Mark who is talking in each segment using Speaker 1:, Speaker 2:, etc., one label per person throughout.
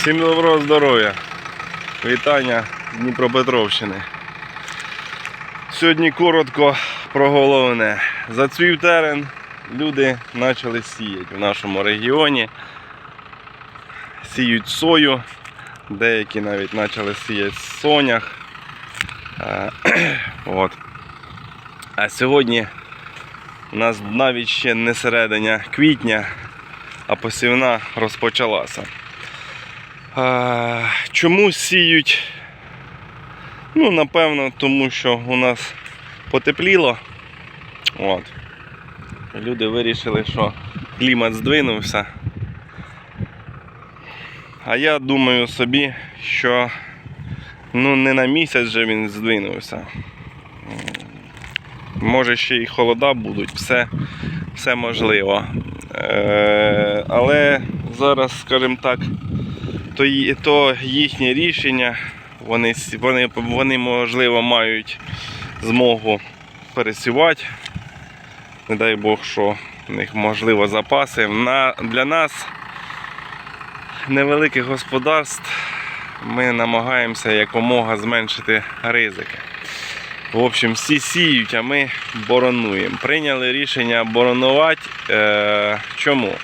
Speaker 1: Всім доброго здоров'я. Вітання з Дніпропетровщини. Сьогодні коротко про головне. Зацвів терен, люди почали сіяти в нашому регіоні. Сіють сою, деякі навіть почали сіяти сонях. Е, От. А сьогодні у нас навіть ще не середина квітня, а посівна розпочалася. А, чому сіють? Ну, напевно, тому що у нас потепліло. От. Люди вирішили, що клімат здвинувся. А я думаю собі, що ну, не на місяць же він здвинувся. Може ще й холода будуть, все, все можливо. Е, але зараз, скажімо так, то, то їхнє рішення, вони, вони, вони можливо мають змогу пересівати. Не дай Бог, що в них можливо запаси. На, для нас, невеликих господарств, ми намагаємося якомога зменшити ризики. В общем, всі сіють, а ми боронуємо. Прийняли рішення боронувати. Е, чому?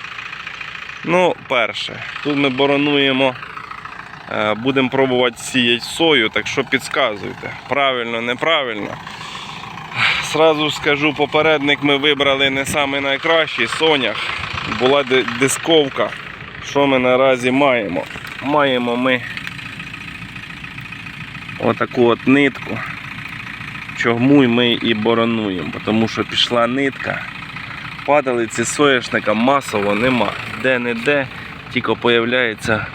Speaker 1: Ну, перше, тут ми боронуємо, е, будемо пробувати сіяти сою, так що підказуйте, правильно, неправильно. Сразу скажу, попередник ми вибрали не самий найкращий сонях. Була дисковка. Що ми наразі маємо? Маємо ми отаку от нитку. Чому ми і боронуємо? Тому що пішла нитка. Падалиці соняшника масово нема. Де-не-де тільки появляється,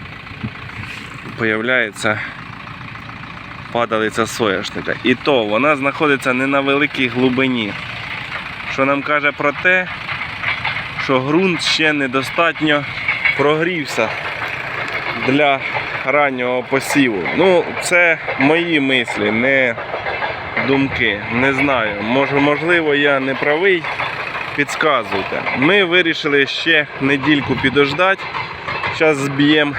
Speaker 1: появляється падалиця соняшника. І то вона знаходиться не на великій глибині. Що нам каже про те, що ґрунт ще недостатньо прогрівся для раннього посіву. Ну, це мої мислі, не думки. Не знаю. Може, можливо, я не правий підказуйте. Ми вирішили ще недільку підождати. Зараз зб'ємо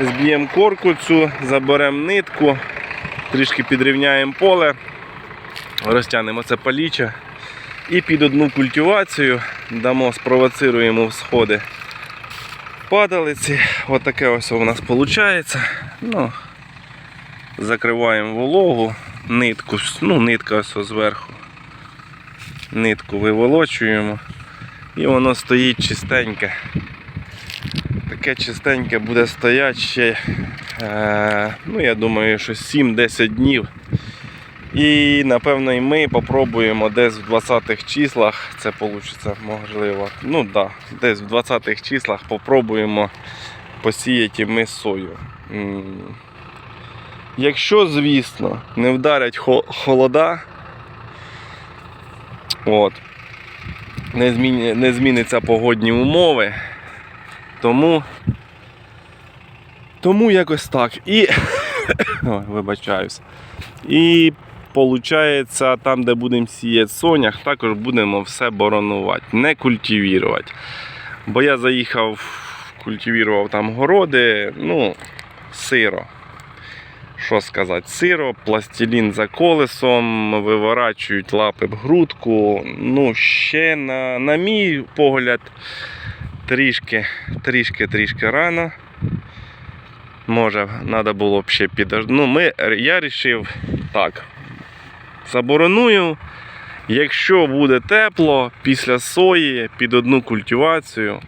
Speaker 1: зб'ємо корку цю, заберемо нитку, трішки підрівняємо поле, розтягнемо це паліча і під одну культивацію дамо, спровоцируємо всходи падалиці. Отаке ось у нас виходить. Ну, закриваємо вологу, нитку, ну, нитка ось зверху нитку виволочуємо і воно стоїть чистеньке. Таке чистеньке буде стояти ще, е, ну я думаю, що 7-10 днів. І напевно і ми попробуємо десь в 20-х числах, це вийде можливо. Ну да, десь в 20-х числах попробуємо посіяти ми сою. Якщо, звісно, не вдарять холода, От. Не, зміні, не зміняться погодні умови. Тому. Тому якось так. І. Ой, вибачаюсь. І виходить, там, де будемо сіяти сонях, також будемо все боронувати, не культивувати. Бо я заїхав, культивував там городи, ну, сиро що сказати, сиро, пластилін за колесом, виворачують лапи в грудку. Ну, ще на, на мій погляд, трішки, трішки, трішки рано. Може, треба було б ще підождати. Ну, ми, я вирішив так. Забороную. Якщо буде тепло після сої під одну культивацію,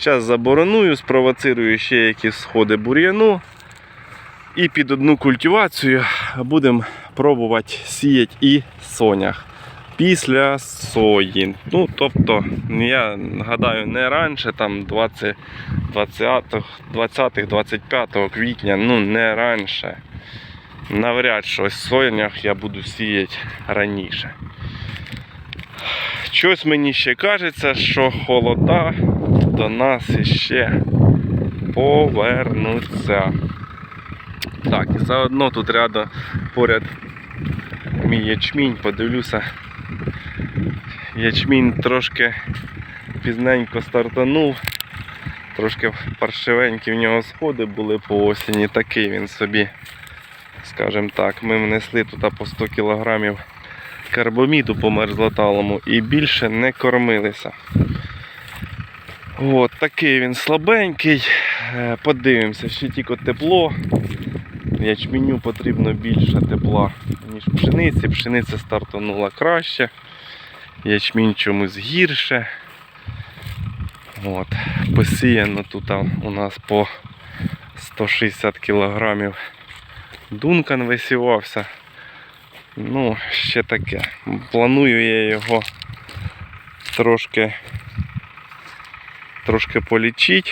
Speaker 1: зараз забороную, спровоцирую ще якісь сходи бур'яну. І під одну культивацію будемо пробувати сіяти і сонях після сої. Ну, тобто, я гадаю, не раніше, там 20, 20, 20 25 квітня, ну не раніше. Навряд щось сонях я буду сіяти раніше. Щось мені ще кажеться, що холода до нас іще повернуться. Так, і заодно тут рядом поряд мій ячмінь, подивлюся. Ячмінь трошки пізненько стартанув. Трошки паршивенькі в нього сходи були по осені. Такий він собі, скажімо так. Ми внесли тут по 100 кг карбоміду по мерзлоталому і більше не кормилися. От такий він слабенький. Е, Подивимося, ще тільки тепло. Ячменю потрібно більше тепла, ніж пшениці. Пшениця стартанула краще, ячмінь чомусь гірше. От. Посіяно тут у нас по 160 кг. Дункан висівався. Ну, ще таке. Планую я його трошки, трошки полічити,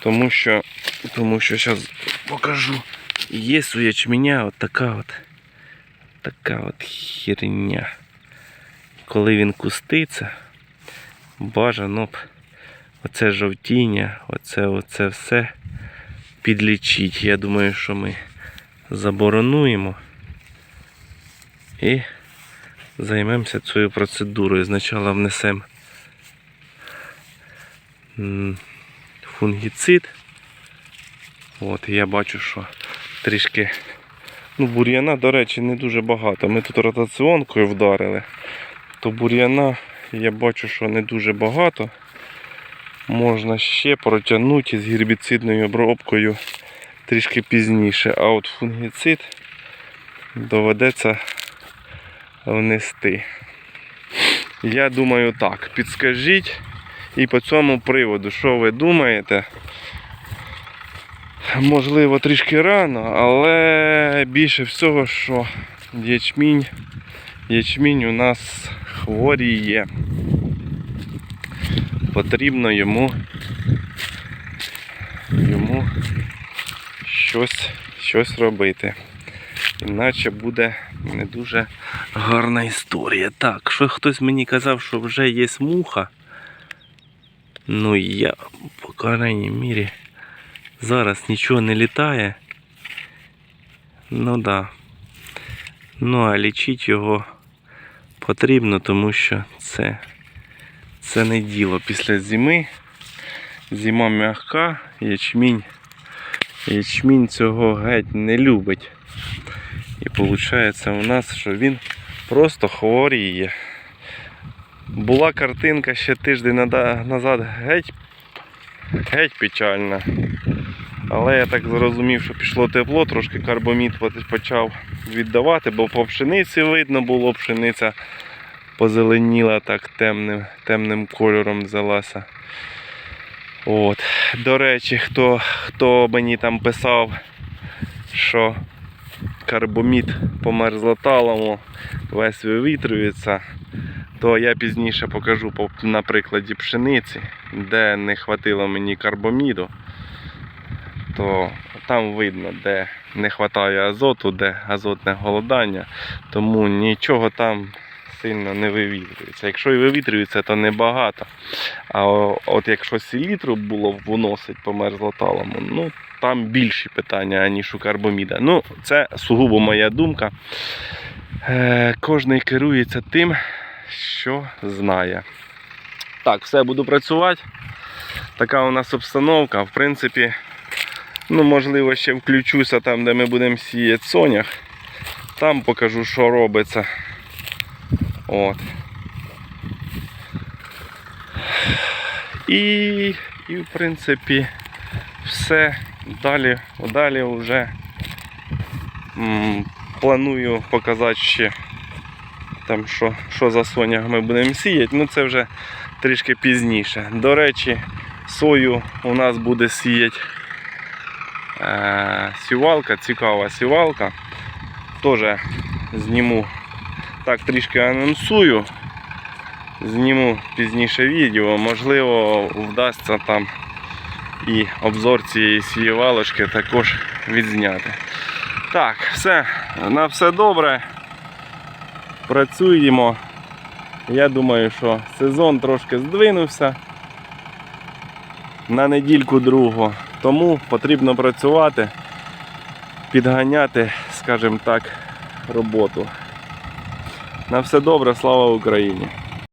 Speaker 1: тому що, тому що зараз покажу. Є у ячменя от така от, така от херня. Коли він куститься, бажано б оце жовтіння, оце, оце все підлічить. Я думаю, що ми заборонуємо і займемося цією процедурою. Спочатку внесемо фунгіцид. От, я бачу, що трішки ну, бур'яна, до речі, не дуже багато. Ми тут ротаціонкою вдарили, то бур'яна я бачу, що не дуже багато. Можна ще протягнути з гербіцидною обробкою трішки пізніше. А от фунгіцид доведеться внести. Я думаю так, підскажіть і по цьому приводу, що ви думаєте? Можливо, трішки рано, але більше всього, що ячмінь, ячмінь у нас хворіє. Потрібно йому, йому щось, щось робити. Іначе буде не дуже гарна історія. Так, що хтось мені казав, що вже є муха. Ну я, по крайній мірі, зараз нічого не літає. Ну да. Ну а лічити його потрібно, тому що це, це не діло після зими. Зима м'яка, ячмінь. Ячмінь цього геть не любить. І виходить у нас, що він просто хворіє. Була картинка ще тиждень назад геть, геть печальна. Але я так зрозумів, що пішло тепло, трошки карбомід почав віддавати, бо по пшениці видно було, пшениця позеленіла так темним, темним кольором взялася. От. До речі, хто, хто мені там писав, що карбомід по мерзлоталому весь вивітрюється, то я пізніше покажу на прикладі пшениці, де не хватило мені карбоміду, то там видно, де не вистачає азоту, де азотне голодання, тому нічого там сильно не вивітрюється. Якщо і вивітрюється, то небагато. А от якщо селітру було вносить по мерзлоталому, ну там більші питання, аніж у карбоміда. Ну, це сугубо моя думка. Е, кожний керується тим, що знає. Так, все, буду працювати. Така у нас обстановка. В принципі, ну, можливо, ще включуся там, де ми будемо сіяти сонях. Там покажу, що робиться. От. І, і в принципі, все. Далі, далі вже м, планую показати ще там, що, що за сонях ми будемо сіяти. Ну це вже трішки пізніше. До речі, сою у нас буде сіяти сівалка, цікава сівалка. Теж зніму так трішки анонсую. Зніму пізніше відео, можливо, вдасться там і обзор цієї сієвалочки також відзняти. Так, все, на все добре. Працюємо. Я думаю, що сезон трошки здвинувся на недільку другу. Тому потрібно працювати, підганяти, скажімо так, роботу. На все добре, слава Україні!